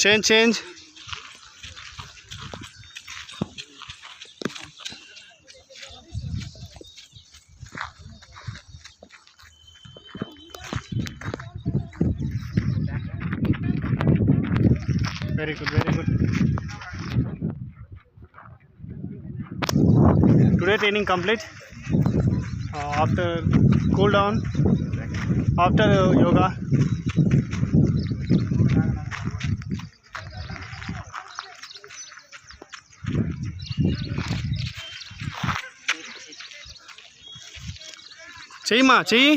Change. Very good. Today training complete. Uh, after cool down, after yoga. చెయ్యి చెయ్యమ్మా చెయ్యి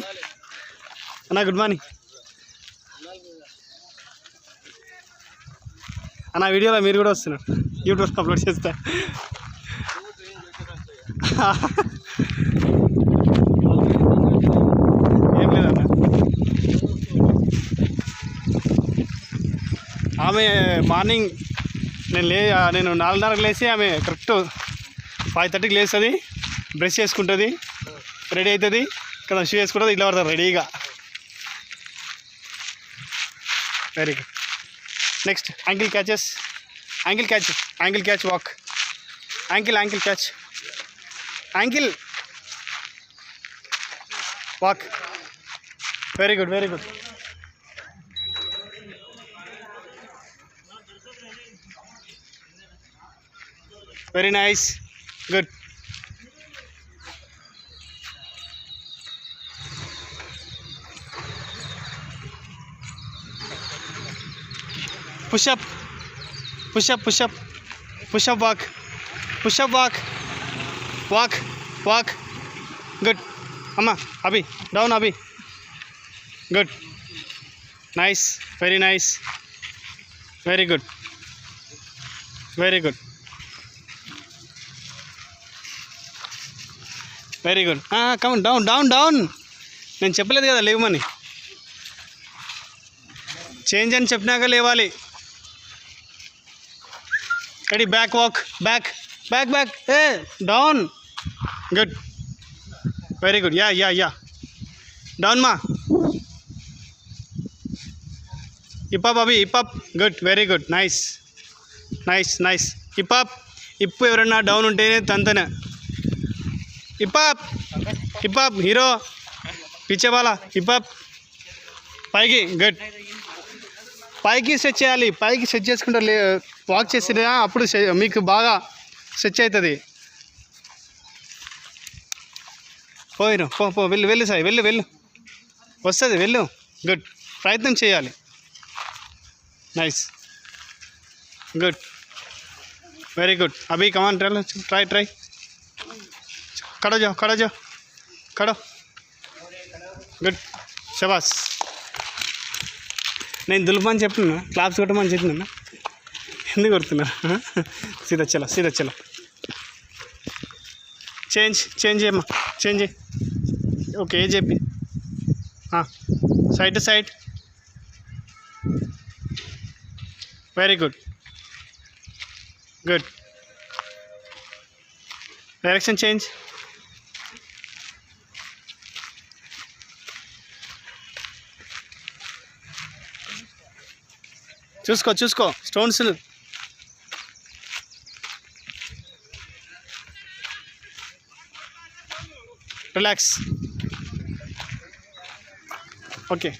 అన్న good morning అన్న వీడియోలో మీరు కూడా వస్తున్నారు యూట్యూబ్లో అప్లోడ్ చేస్తా ఏం లేదన్న ఆమె మార్నింగ్ నేను లే నేను నాలుగున్నరకు లేచి ఆమె కరెక్ట్ ఫైవ్ థర్టీకి లేస్తుంది బ్రష్ చేసుకుంటుంది రెడీ అవుతుంది ఇక్కడ షూ వేసుకుంటుంది ఇట్లా పడుతుంది రెడీగా very good next ankle catches ankle catch ankle catch walk ankle ankle catch ankle walk very good very good very nice good push up push up push up push up walk push up walk walk walk good amma abhi down abhi good nice very nice very good very good very good come down down down నేను చెప్పలేదు కదా లేవమని change అని చెప్పినాక లేవాలి ready back walk back back back ఏ down good very good yeah yeah yeah down మా ఇప్పప్ అవి ఇప్పప్ good very good nice nice nice ఇప్పప్ ఇప్పు ఎవరన్నా డౌన్ ఉంటేనే తంతనే hip hop hip hop hero పిచ్చే పిచ్చేవాల హిపాప్ పైకి గట్ పైకి సెట్ చేయాలి పైకి సెట్ చేసుకుంటే లే వాక్ చేసినా అప్పుడు మీకు బాగా సెట్ అవుతుంది పోయిరు పో పో వెళ్ళు వెళ్ళు సాయి వెళ్ళు వెళ్ళు వస్తుంది వెళ్ళు గుడ్ ప్రయత్నం చేయాలి నైస్ గుడ్ వెరీ గుడ్ అభి కమాన్ ట్రై ట్రై खड़ो जाओ खड़ो जाओ खड़ो గుడ్ శబాస్ నేను దులుపని చెప్పిన క్లాప్స్ కొట్టమని చెప్పినా ఎందుకు కొడుతున్నా సీదా చలో సీదా చలో చేంజ్ చేంజ్ చేయమ్మా చేంజ్ చేయి ఓకే ఏ చెప్పి side to side very good good direction change చూసుకో చూసుకో స్టోన్స్ రిలాక్స్ ఓకే